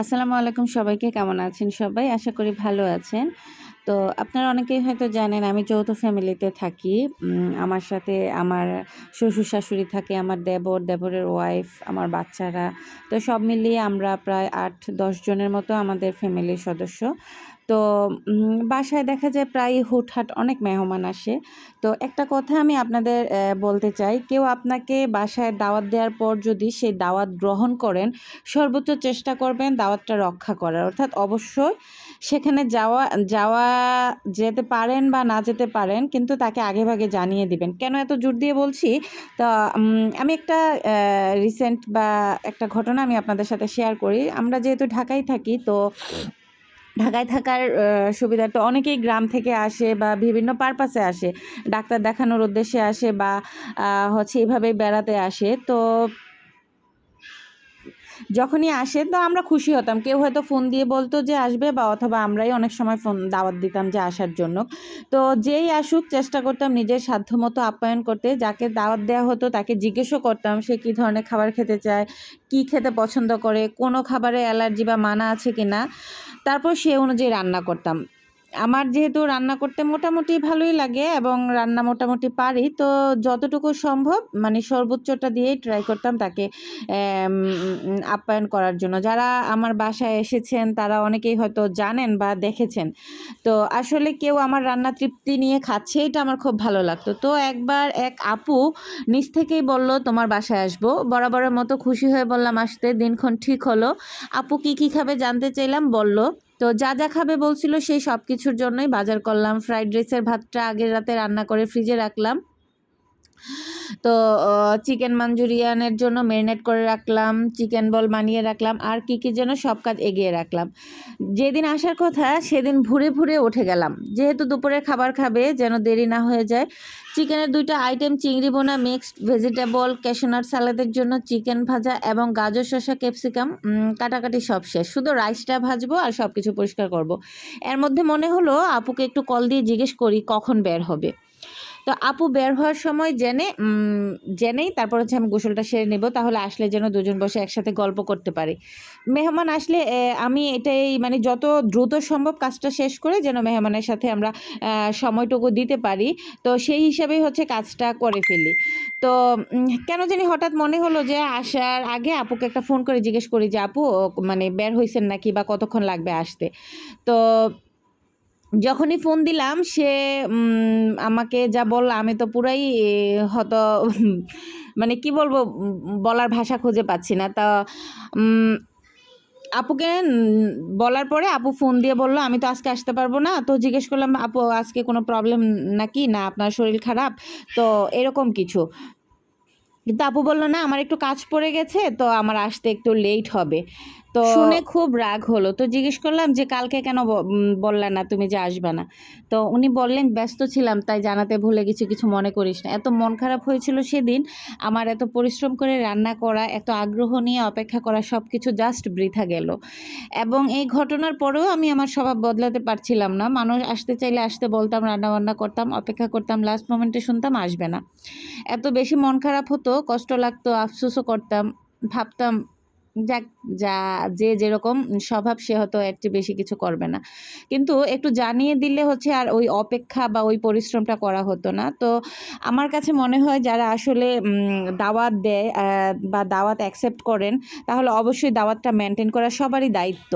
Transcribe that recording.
আসসালামু আলাইকুম সবাইকে, কেমন আছেন সবাই? আশা করি ভালো আছেন। তো আপনারা অনেকেই হয়তো জানেন, আমি যৌথ ফ্যামিলিতে থাকি। আমার সাথে আমার শ্বশুর শাশুড়ি থাকে, আমার দেবর, দেবরের ওয়াইফ আমার বাচ্চারা। তো সব মিলিয়ে আমরা প্রায় আট, দশ জনের মতো আমাদের ফ্যামিলির সদস্য। তো বাসায় দেখা যায় প্রায় হুটহাট অনেক মেহমান আসে। তো একটা কথা আমি আপনাদের বলতে চাই, কেউ আপনাকে বাসায় দাওয়াত দেওয়ার পর যদি সেই দাওয়াত গ্রহণ করেন, সর্বোচ্চ চেষ্টা করবেন দাওয়াতটা রক্ষা করার। অর্থাৎ অবশ্যই সেখানে যাওয়া যাওয়া যেতে পারেন বা না যেতে পারেন, কিন্তু তাকে আগেভাগে জানিয়ে দিবেন। কেন এত জোর দিয়ে বলছি? তা আমি একটা রিসেন্ট বা একটা ঘটনা আমি আপনাদের সাথে শেয়ার করি। আমরা যেহেতু ঢাকায় থাকি, তো ঢাকায় থাকার সুবিধা সুবিধাটা অনেকেই গ্রাম থেকে আসে বা বিভিন্ন পারপাসে আসে। ডাক্তার দেখানোর উদ্দেশ্যে আসে বা হচ্ছে এভাবে বেড়াতে আসে। তো যখনই আসে, তো আমরা খুশি হতাম। কেউ হয়তো ফোন দিয়ে বলতো যে আসবে বা অথবা আমরাই অনেক সময় ফোন দাওয়াত দিতাম যে আসার জন্য। তো যেই আসুক, চেষ্টা করতাম নিজের সাধ্যমতো আপ্যায়ন করতে। যাকে দাওয়াত দেওয়া হতো তাকে জিজ্ঞেসও করতাম সে কী ধরনের খাবার খেতে চায়, কী খেতে পছন্দ করে, কোনো খাবারে অ্যালার্জি বা মানা আছে কি না তারপর সে অনুযায়ী রান্না করতাম। আমার যেহেতু রান্না করতে মোটামুটি ভালোই লাগে এবং রান্না মোটামুটি পারি, তো যতটুকু সম্ভব মানে সর্বোচ্চটা দিয়েই ট্রাই করতাম তাকে আপ্যায়ন করার জন্য। যারা আমার বাসায় এসেছেন, তারা অনেকেই হয়তো জানেন বা দেখেছেন। তো আসলে কেউ আমার রান্না তৃপ্তি নিয়ে খাচ্ছে, এটা আমার খুব ভালো লাগতো। তো একবার এক আপু নিজ থেকেই বলল, তোমার বাসায় আসব। বরাবরের মতো খুশি হয়ে বললাম, আসতে দিনক্ষণ ঠিক হলো। আপু কি কি খাবে জানতে চাইলাম, বলল তো যা যা খাবে বলছিল সেই সব কিছুর জন্যই বাজার করলাম। ফ্রাইড রাইসের ভাতটা আগের রাতে রান্না করে ফ্রিজে রাখলাম। তো চিকেন মাঞ্চুরিয়ানের জন্য ম্যারিনেট করে রাখলাম, চিকেন বল বানিয়ে রাখলাম, আর কী কী যেন সব কাজ এগিয়ে রাখলাম। যেদিন আসার কথা, সেদিন ভুরে ভুরে উঠে গেলাম। যেহেতু দুপুরের খাবার খাবে, যেন দেরি না হয়ে যায়, চিকেনের দুইটা আইটেম চিংড়ি বোনা মিক্সড ভেজিটেবল ক্যাশনাট সালাদের জন্য চিকেন ভাজা এবং গাজর, শসা ক্যাপসিকাম কাটাকাটি সব শেষ। শুধু রাইসটা ভাজবো আর সব কিছু পরিষ্কার করব। এর মধ্যে মনে হলো, আপুকে একটু কল দিয়ে জিজ্ঞেস করি, কখন বের হবে। তো আপু বের হওয়ার সময় জেনে জেনেই তারপর হচ্ছে আমি গোসলটা সেরে নেব, তাহলে আসলে যেন দুজন বসে একসাথে গল্প করতে পারি। মেহমান আসলে আমি এটাই মানে যত দ্রুত সম্ভব কাজটা শেষ করে যেন মেহমানের সাথে আমরা সময়টুকু দিতে পারি। তো সেই হিসাবেই হচ্ছে কাজটা করে ফেলি। তো কেন জানি হঠাৎ মনে হলো যে আসার আগে আপুকে একটা ফোন করে জিজ্ঞেস করি যে, আপু মানে বের হয়েছেন নাকি বা কতক্ষণ লাগবে আসতে? তো যখনই ফোন দিলাম, সে আমাকে যা বলল, আমি তো পুরাই হত মানে কি বলব, বলার ভাষা খুঁজে পাচ্ছি না। তা আপুকে বলার পরে আপু ফোন দিয়ে বলল, আমি তো আজকে আসতে পারব না। তো জিজ্ঞেস করলাম, আপু, আজকে কোনো প্রবলেম নাকি? না, আপনার শরীর খারাপ? তো এরকম কিছু। কিন্তু আপু বলল, না, আমার একটু কাজ পড়ে গেছে, তো আমার আসতে একটু লেট হবে। তো শুনে খুব রাগ হলো। তো জিজ্ঞেস করলাম যে কালকে কেন ব- উম, বললা না তুমি যে আসবা না? তো উনি বললেন ব্যস্ত ছিলাম তাই জানাতে ভুলে গেছি কিছু মনে করিস না। এত মন খারাপ হয়েছিল সেদিন। আমার এত পরিশ্রম করে রান্না করা এত আগ্রহ নিয়ে অপেক্ষা করা সব কিছু জাস্ট বৃথা গেল। এবং এই ঘটনার পরেও আমি আমার স্বভাব বদলাতে পারছিলাম না। মানুষ আসতে চাইলে আসতে বলতাম রান্না বান্না করতাম অপেক্ষা করতাম লাস্ট মোমেন্টে শুনতাম আসবে না। এত বেশি মন খারাপ হতো কষ্ট লাগতো আফসোসও করতাম ভাবতাম যাক, যা, যে যেরকম, স্বভাব সে হয়তো এর চেয়ে বেশি কিছু করবে না। কিন্তু একটু জানিয়ে দিলে হচ্ছে আর ওই অপেক্ষা বা ওই পরিশ্রমটা করা হতো না। তো আমার কাছে মনে হয় যারা আসলে দাওয়াত দেয় বা দাওয়াত অ্যাকসেপ্ট করেন, তাহলে অবশ্যই দাওয়াতটা মেনটেন করা সবারই দায়িত্ব।